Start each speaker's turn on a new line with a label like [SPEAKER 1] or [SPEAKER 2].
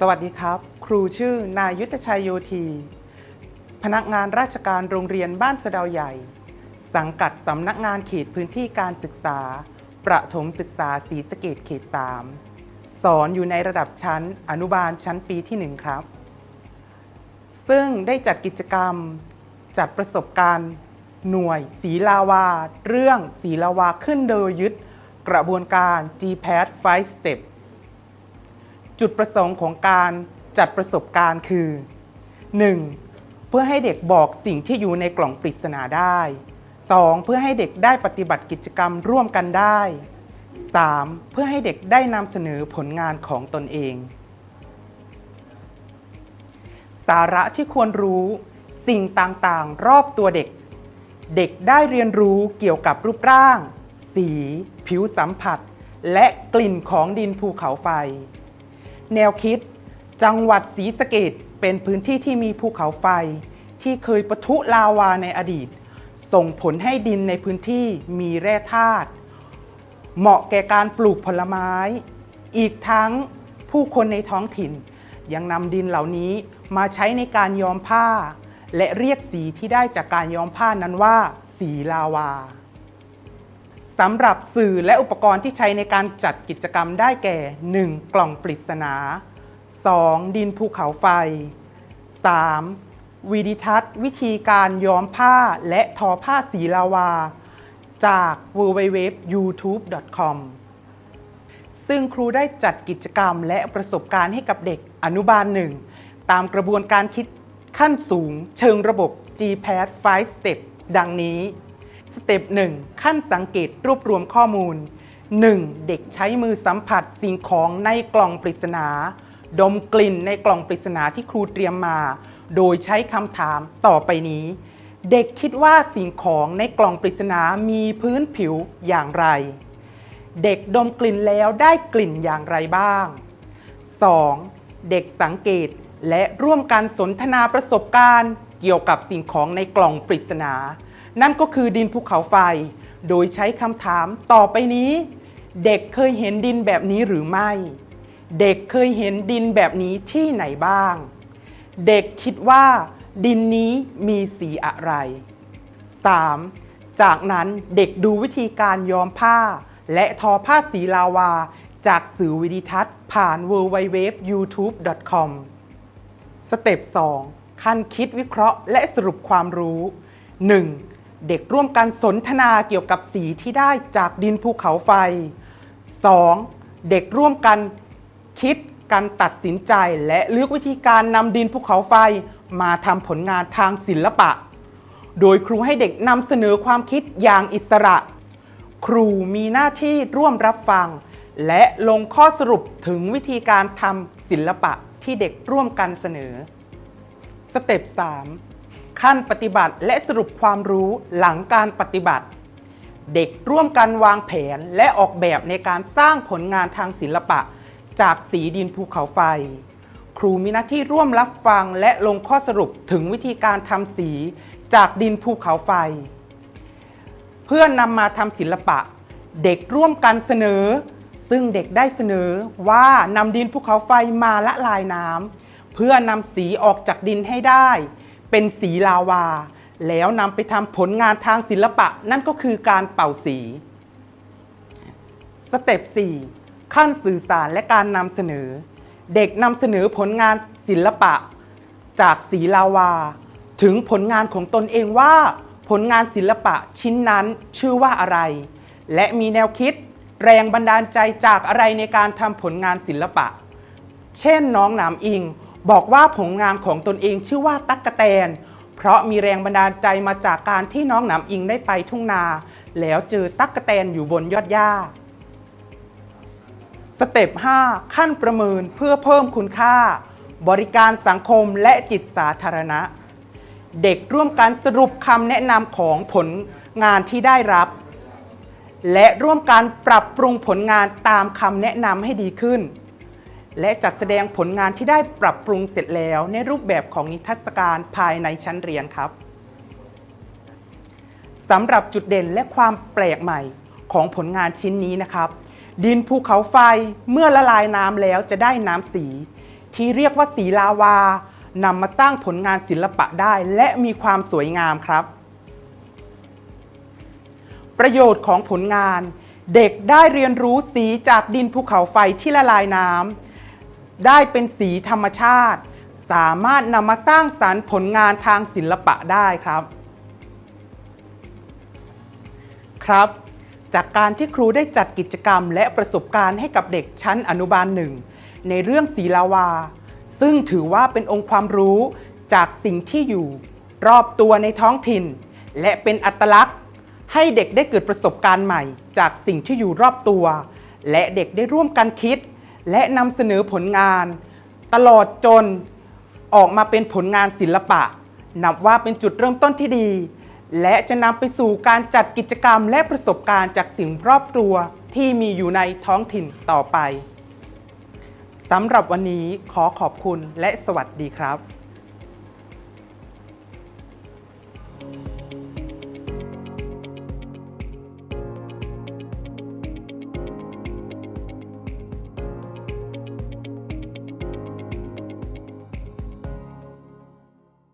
[SPEAKER 1] สวัสดีครับ ครูชื่อ นายยุทธชัยโยธี พนักงานราชการโรงเรียนบ้านสะเดาใหญ่ สังกัดสำนักงานเขตพื้นที่การศึกษา ประถมศึกษาศรีสะเกดเขต 3 สอนอยู่ในระดับชั้นอนุบาลชั้นปีที่ 1 ครับ ซึ่งได้จัดกิจกรรมจัดประสบการณ์หน่วยสีลาวา เรื่องสีลาวาขึ้นโดยยึดกระบวนการ GPAD 5 Step จุดประสงค์ของการจัดประสบการณ์คือ 1. เพื่อให้เด็กบอกสิ่งที่อยู่ในกล่องปริศนาได้ 2. เพื่อให้เด็กได้ปฏิบัติกิจกรรมร่วมกันได้ 3. เพื่อให้เด็กได้นำเสนอผลงานของตนเอง สาระที่ควรรู้สิ่งต่างๆ รอบตัวเด็ก เด็กได้เรียนรู้เกี่ยวกับรูปร่าง สี ผิวสัมผัส และกลิ่นของดินภูเขาไฟ แนวคิด จังหวัดศรีสะเกดเป็นพื้นที่ที่มีภูเขาไฟ ที่เคยปะทุลาวาในอดีต ส่งผลให้ดินในพื้นที่มีแร่ธาตุเหมาะแก่การปลูกผลไม้ อีกทั้งผู้คนในท้องถิ่น ยังนำดินเหล่านี้มาใช้ในการย้อมผ้า และเรียกสีที่ได้จากการย้อมผ้านั้นว่า สีลาวา สำหรับสื่อและอุปกรณ์ที่ใช้ในการจัดกิจกรรมได้แก่ 1. กล่องปริศนา 2. ดินภูเขาไฟ 3. วิดิทัศน์ วิธีการย้อมผ้าและทอผ้าสีลาวา จาก www.youtube.com ซึ่งครูได้จัดกิจกรรมและประสบการณ์ให้กับเด็กอนุบาลหนึ่งตามกระบวนการคิดขั้นสูงเชิงระบบ GPAD 5 Step ดังนี้ สเต็ป1ขั้นสังเกตรวบรวมข้อมูล 1. เด็กใช้มือสัมผัสสิ่งของในกล่องปริศนา ดมกลิ่นในกล่องปริศนาที่ครูเตรียมมา โดยใช้คำถามต่อไปนี้ เด็กคิดว่าสิ่งของในกล่องปริศนามีพื้นผิวอย่างไร เด็กดมกลิ่นแล้วได้กลิ่นอย่างไรบ้าง 2. เด็กสังเกตและร่วมกันสนทนาประสบการณ์ เกี่ยวกับสิ่งของในกล่องปริศนา นั่นก็คือดินภูเขาไฟ โดยใช้คำถามต่อไปนี้ เด็กเคยเห็นดินแบบนี้หรือไม่ เด็กเคยเห็นดินแบบนี้ที่ไหนบ้าง เด็กคิดว่า ดินนี้มีสีอะไร 3. จากนั้นเด็กดูวิธีการย้อมผ้า และทอผ้าสีลาวา จากสื่อวิดิทัศน์ ผ่าน www.youtube.com สเต็ป 2 ขั้นคิดวิเคราะห์และสรุปความรู้ 1. เด็กร่วมกันสนทนาเกี่ยวกับสีที่ได้จากดินภูเขาไฟ 2. เด็กร่วมกันคิดการตัดสินใจและเลือกวิธีการนำดินภูเขาไฟมาทำผลงานทางศิลปะ โดยครูให้เด็กนำเสนอความคิดอย่างอิสระ ครูมีหน้าที่ร่วมรับฟัง และลงข้อสรุปถึงวิธีการทำศิลปะที่เด็กร่วมกันเสนอ สเต็ป 3 ขั้นปฏิบัติและสรุปความรู้หลังการปฏิบัติ เด็กร่วมกันวางแผนและออกแบบในการสร้างผลงานทางศิลปะ จากสีดินภูเขาไฟ ครูมีหน้าที่ร่วมรับฟังและลงข้อสรุปถึงวิธีการทำสีจากดินภูเขาไฟ เพื่อนำมาทำศิลปะ เด็กร่วมกันเสนอ ซึ่งเด็กได้เสนอว่านำดินภูเขาไฟมาละลายน้ำเพื่อนำสีออกจากดินให้ได้ เป็นสีลาวา แล้วนำไปทำผลงานทางศิลปะ นั่นก็คือการเป่าสี สเต็ป4ขั้นสื่อสารและการนำเสนอ เด็กนำเสนอผลงานศิลปะ จากสีลาวา ถึงผลงานของตนเองว่า ผลงานศิลปะชิ้นนั้นชื่อว่าอะไร และมีแนวคิดแรงบันดาลใจจากอะไรในการทำผลงานศิลปะ เช่นน้องหนามอิง บอกว่าผลงานของตนเองชื่อว่าตั๊กกะแตน เพราะมีแรงบันดาลใจมาจากการที่น้องหนามอิงได้ไปทุ่งนา แล้วเจอตั๊กกะแตนอยู่บนยอดหญ้า สเต็ป 5 ขั้นประเมินเพื่อเพิ่มคุณค่า บริการสังคมและจิตสาธารณะ เด็กร่วมกันสรุปคำแนะนำของผลงานที่ได้รับ และร่วมกันปรับปรุงผลงานตามคำแนะนำให้ดีขึ้น และจัดแสดงผลงานที่ได้ปรับปรุงเสร็จแล้วในรูปแบบของนิทรรศการภายในชั้นเรียนครับสำหรับจุดเด่นและความแปลกใหม่ของผลงานชิ้นนี้นะครับ ดินภูเขาไฟเมื่อละลายน้ำแล้วจะได้น้ำสี ที่เรียกว่าสีลาวานำมาสร้างผลงานศิลปะได้และมีความสวยงามครับ ประโยชน์ของผลงาน เด็กได้เรียนรู้สีจากดินภูเขาไฟที่ละลายน้ำ ได้เป็นสีธรรมชาติ สามารถนำมาสร้างสรรค์ผลงานทางศิลปะได้ครับ ครับ จากการที่ครูได้จัดกิจกรรม และประสบการณ์ให้กับเด็กชั้นอนุบาลหนึ่งในเรื่องสีลาวา ซึ่งถือว่าเป็นองค์ความรู้จากสิ่งที่อยู่ รอบตัวในท้องถิ่น และเป็นอัตลักษณ์ ให้เด็กได้เกิดประสบการณ์ใหม่ จากสิ่งที่อยู่รอบตัว และเด็กได้ร่วมกันคิด และนำเสนอผลงาน ตลอดจนออกมาเป็นผลงานศิลปะ นับว่าเป็นจุดเริ่มต้นที่ดี และจะนำไปสู่การจัดกิจกรรมและประสบการณ์จากสิ่งรอบตัวที่มีอยู่ในท้องถิ่นต่อไปสำหรับวันนี้ขอขอบคุณและสวัสดีครับ